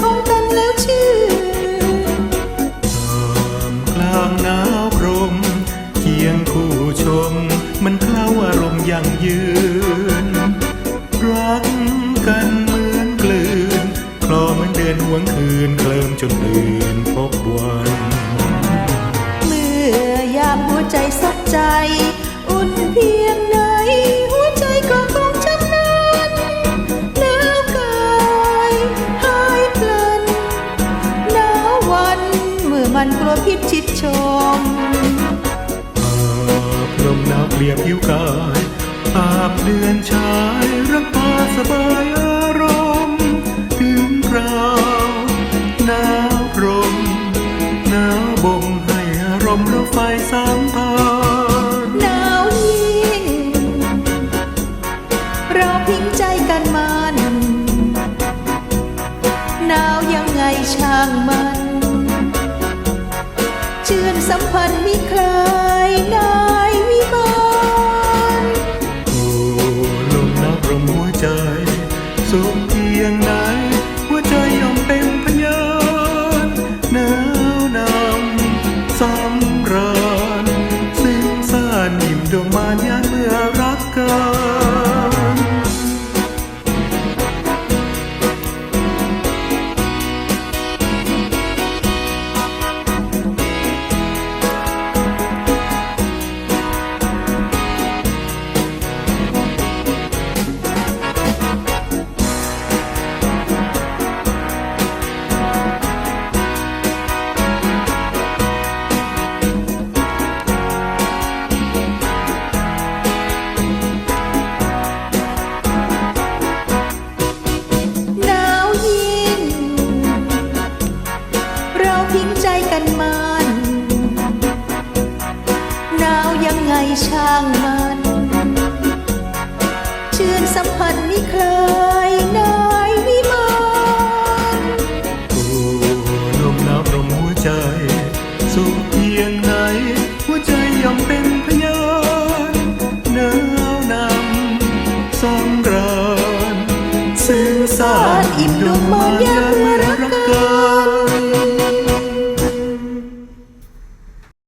ของกันแล้วชื่อามกลางหนาวพรมเคียงคู่ชม มันเคล้าอารมณ์ยั่งยืน รักกันเหมือนกลืนคลอเหมือนเดินหวงคืนเคลิมจนลืนพบวัน เมื่อยามหัวใจสักใจ วันกลัวพิษชิดชมอาบลมหนาวเปลี่ยผิวกายอาบเดือนชายรักพาสบายอารมณ์ถึงคราวหนาวรมหนาวบ่มให้อารมณ์เราไฟสามพา ชื่อนมพันมิคลายได้วิบานโอ้ลมนับรมหัวใจสุข ช่างมัน ชื่นสัมพันธ์มิคลายนายวิมานโอ้ลมหนาวรมหัวใจ สุขเพียงไหน หัวใจยอมเป็นพยานหนาวนำสำราญซึ่งสานอิ่มดวงมานยา